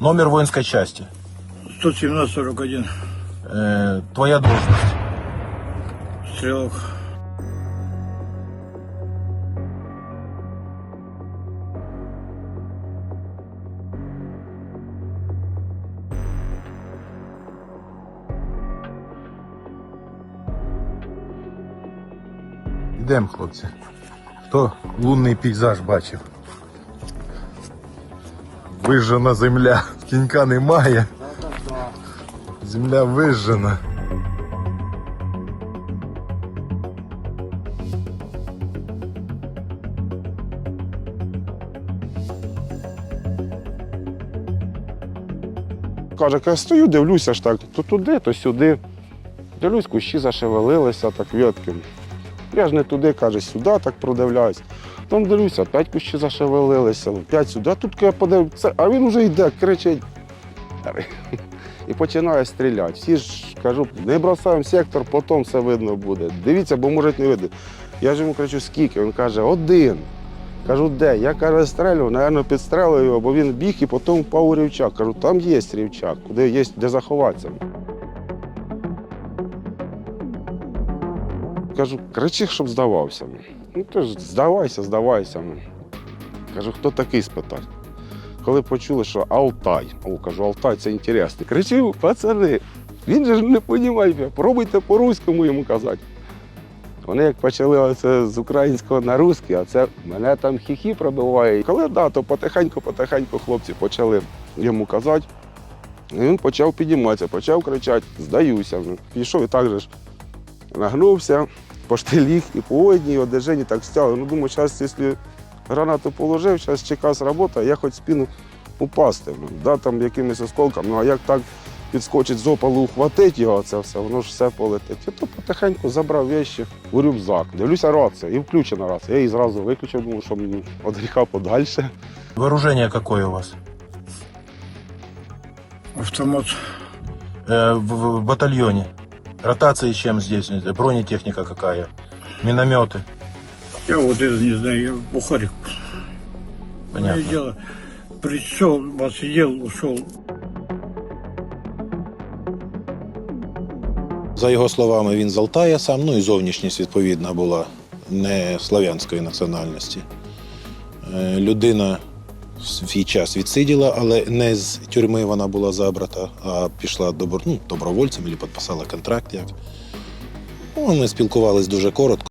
Номер воинской части. 117-41. Э, твоя должность. Стрелок. Йдемо, хлопці. Хто лунний пейзаж бачив? Вижжена земля. Кінька немає. Земля вижжена. Каже, я стою, дивлюся ж так, то туди, то сюди. Дивлюсь, кущі зашевелилися, так ветки. Я ж не туди, каже, сюди так продивляюсь. Там дивлюся, п'ять кущі зашевелилися, ну, п'ять сюди. Тут я подивився, а він вже йде, кричить. І починає стріляти. Всі ж кажу, не бросаємо сектор, потім все видно буде. Дивіться, бо може не видно. Я ж йому кричу, скільки? Він каже, один. Кажу, де? Я каже, стрелю, напевно, підстрелив його, бо він біг і потім впав у рівчак. Кажу, там є рівчак, куди є де заховатися. Кажу, кричи, щоб здавався. Ну ти ж здавайся, здавайся. Кажу, хто такий спитав? Коли почули, що Алтай. О, кажу, Алтай це інтересно. Кричу, пацани, він же не розуміє, пробуйте по-руському йому казати. Вони як почали оце з українського на русський, а це мене там хіхі пробиває. Коли да, то потихеньку-потихеньку хлопці почали йому казати. І він почав підійматися, почав кричати, здаюся. Пішов і так же ж нагнувся, поштиліг і по одній одежині так стяли. Ну, думаю, зараз, якщо гранату положив, зараз чекас робота, я хоч спину упасти. Ну, да, там якимось осколком, ну а як так підскочить з опалу, ухватить його, це все, воно ж все полетить. Я то потихеньку забрав вещі у рюкзак. Дивлюся, рація, і включена рація. Я її зразу виключив, думаю, що мені від гріха подальше. Вооружение какое у вас? Автомат. Э, в, в батальоне. Ротации чем здесь? Бронетехника какая? Минометы. Я вот это не знаю, я Бухарик. Понятно. Мое дело. Пришел, посидел, ушел. За його словами, він з Алтая сам, ну і зовнішність відповідна була не слав'янської національності. Е, Людина свій час відсиділа, але не з тюрми вона була забрата, а пішла добро, ну, добровольцем або підписала контракт. Як. Ну, ми спілкувалися дуже коротко.